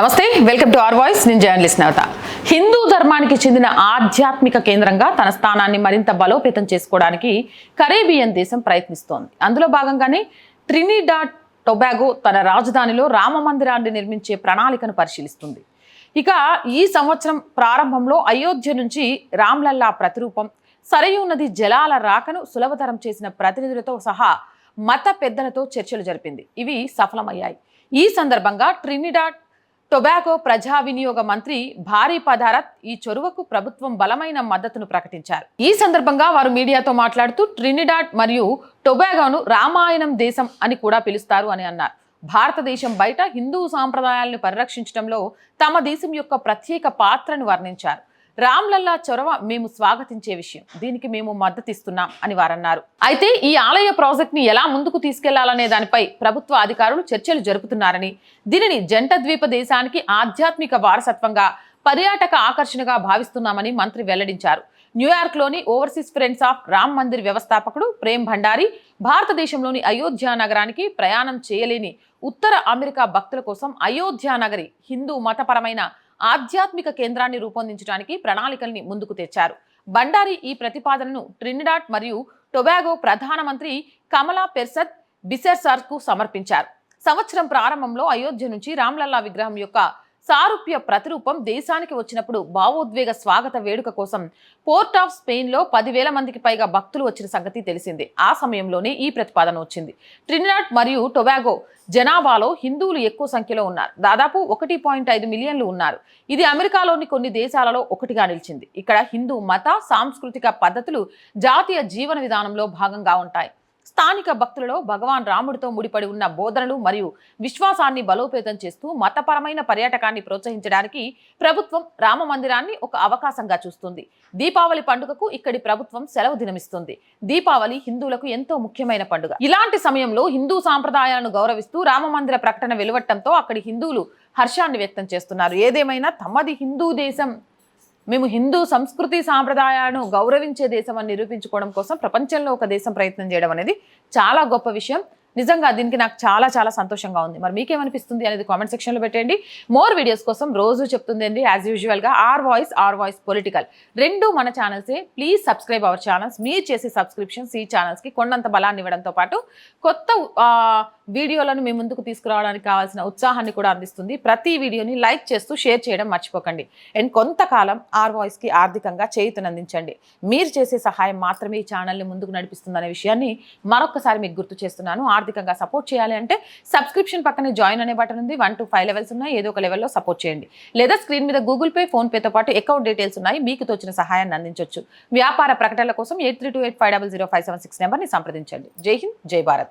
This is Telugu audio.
నమస్తే వెల్కమ్ టు అవర్ వాయిస్. నేను జర్నలిస్ట్ నవత. హిందూ ధర్మానికి చెందిన ఆధ్యాత్మిక కేంద్రంగా తన స్థానాన్ని మరింత బలోపేతం చేసుకోవడానికి కరేబియన్ దేశం ప్రయత్నిస్తోంది. అందులో భాగంగానే ట్రినిడాట్ టొబాగో తన రాజధానిలో రామ మందిరాన్ని నిర్మించే ప్రణాళికను పరిశీలిస్తుంది. ఇక ఈ సంవత్సరం ప్రారంభంలో అయోధ్య నుంచి రామ్లల్లా ప్రతిరూపం సరయూ నది జలాల రాకను సులభతరం చేసిన ప్రతినిధులతో సహా మత పెద్దలతో చర్చలు జరిపింది. ఇవి సఫలమయ్యాయి. ఈ సందర్భంగా ట్రినిడాట్ టొబాగో ప్రజా వినియోగ మంత్రి భారీ పదారత్ ఈ చొరవకు ప్రభుత్వం బలమైన మద్దతును ప్రకటించారు. ఈ సందర్భంగా వారు మీడియాతో మాట్లాడుతూ ట్రినిడాడ్ మరియు టొబాగోను రామాయణం దేశం అని కూడా పిలుస్తారు అని అన్నారు. భారతదేశం బయట హిందూ సాంప్రదాయాలను పరిరక్షించడంలో తమ దేశం యొక్క ప్రత్యేక పాత్రను వర్ణించారు. రామ్లల్లా చొరవ మేము స్వాగతించే విషయం. దీనికి మేము మద్దతిస్తున్నాం అని వారన్నారు. అయితే ఈ ఆలయ ప్రాజెక్ట్ని ఎలా ముందుకు తీసుకెళ్ళాలనే దానిపై ప్రభుత్వ అధికారులు చర్చలు జరుపుతున్నారని దీనిని జంట ద్వీప దేశానికి ఆధ్యాత్మిక వారసత్వంగా పర్యాటక ఆకర్షణగా భావిస్తున్నామని మంత్రి వెల్లడించారు. న్యూయార్క్లోని overseas friends of Ram Mandir వ్యవస్థాపకుడు ప్రేమ్ భండారి భారతదేశంలోని అయోధ్య నగరానికి ప్రయాణం చేయలేని ఉత్తర అమెరికా భక్తుల కోసం అయోధ్య నగరి హిందూ మతపరమైన ఆధ్యాత్మిక కేంద్రాన్ని రూపొందించడానికి ప్రణాళికల్ని ముందుకు తెచ్చారు. బండారి ఈ ప్రతిపాదనను ట్రినిడాట్ మరియు టొబాగో ప్రధానమంత్రి కమలా పెర్సద్ బిసెర్సార్కు సమర్పించారు. సంవత్సరం ప్రారంభంలో అయోధ్య నుంచి రామ్లల్లా విగ్రహం యొక్క సారూప్య ప్రతిరూపం దేశానికి వచ్చినప్పుడు భావోద్వేగ స్వాగత వేడుక కోసం పోర్ట్ ఆఫ్ స్పెయిన్లో పదివేల మందికి పైగా భక్తులు వచ్చిన సంగతి తెలిసిందే. ఆ సమయంలోనే ఈ ప్రతిపాదన వచ్చింది. ట్రినిడాడ్ మరియు టొబాగో జనాభాలో హిందువులు ఎక్కువ సంఖ్యలో ఉన్నారు. దాదాపు ఒకటి పాయింట్ ఐదు మిలియన్లు ఉన్నారు. ఇది అమెరికాలోని కొన్ని దేశాలలో ఒకటిగా నిలిచింది. ఇక్కడ హిందూ మత సాంస్కృతిక పద్ధతులు జాతీయ జీవన విధానంలో భాగంగా ఉంటాయి. స్థానిక భక్తులలో భగవాన్ రాముడితో ముడిపడి ఉన్న బోధనలు మరియు విశ్వాసాన్ని బలోపేతం చేస్తూ మతపరమైన పర్యాటకాన్ని ప్రోత్సహించడానికి ప్రభుత్వం రామ మందిరాన్ని ఒక అవకాశంగా చూస్తుంది. దీపావళి పండుగకు ఇక్కడి ప్రభుత్వం సెలవు దినమిస్తుంది. దీపావళి హిందువులకు ఎంతో ముఖ్యమైన పండుగ. ఇలాంటి సమయంలో హిందూ సాంప్రదాయాలను గౌరవిస్తూ రామ మందిర ప్రకటన వెలువట్టంతో అక్కడి హిందువులు హర్షాన్ని వ్యక్తం చేస్తున్నారు. ఏదేమైనా తమది హిందూ దేశం మేము హిందూ సంస్కృతి సాంప్రదాయాలను గౌరవించే దేశం అని నిరూపించుకోవడం కోసం ప్రపంచంలో ఒక దేశం ప్రయత్నం చేయడం అనేది చాలా గొప్ప విషయం. నిజంగా దీనికి నాకు చాలా చాలా సంతోషంగా ఉంది. మరి మీకేమనిపిస్తుంది అనేది కామెంట్ సెక్షన్లో పెట్టండి మోర్ వీడియోస్ కోసం రోజు చెప్తుంది అండి యాజ్ యూజువల్గా our voice our voice political రెండు మన ఛానల్సే ప్లీజ్ సబ్స్క్రైబ్ అవర్ ఛానల్స్ మీరు చేసే సబ్స్క్రిప్షన్స్ ఈ ఛానల్స్కి కొండంత బలాన్ని ఇవ్వడంతో పాటు కొత్త వీడియోలను మీ ముందుకు తీసుకురావడానికి కావాల్సిన ఉత్సాహాన్ని కూడా అందిస్తుంది. ప్రతి వీడియోని లైక్ చేస్తూ షేర్ చేయడం మర్చిపోకండి. అండ్ కొంతకాలం ఆర్ వాయిస్కి ఆర్థికంగా చేయుతనందించండి. మీరు చేసే సహాయం మాత్రమే ఈ ఛానల్ని ముందుకు నడిపిస్తుందనే విషయాన్ని మరొకసారి మీకు గుర్తు చేస్తున్నాను. ఆర్థికంగా సపోర్ట్ చేయాలి అంటే సబ్స్క్రిప్షన్ పక్కనే జాయిన్ అనే బటన్ ఉంది. వన్ టు ఫైవ్ లెవెల్స్ ఉన్నాయి. ఏదో ఒక లెవెల్లో సపోర్ట్ చేయండి. లేదా స్క్రీన్ మీద గూగుల్ పే ఫోన్ పేతో పాటు అకౌంట్ డీటెయిల్స్ ఉన్నాయి. మీకు తోచిన సహాయాన్ని అందించవచ్చు వ్యాపార ప్రకటనల కోసం eight three two eight five double zero five seven six నెంబర్ని సంప్రదించండి. జై హింద్ జై భారత్.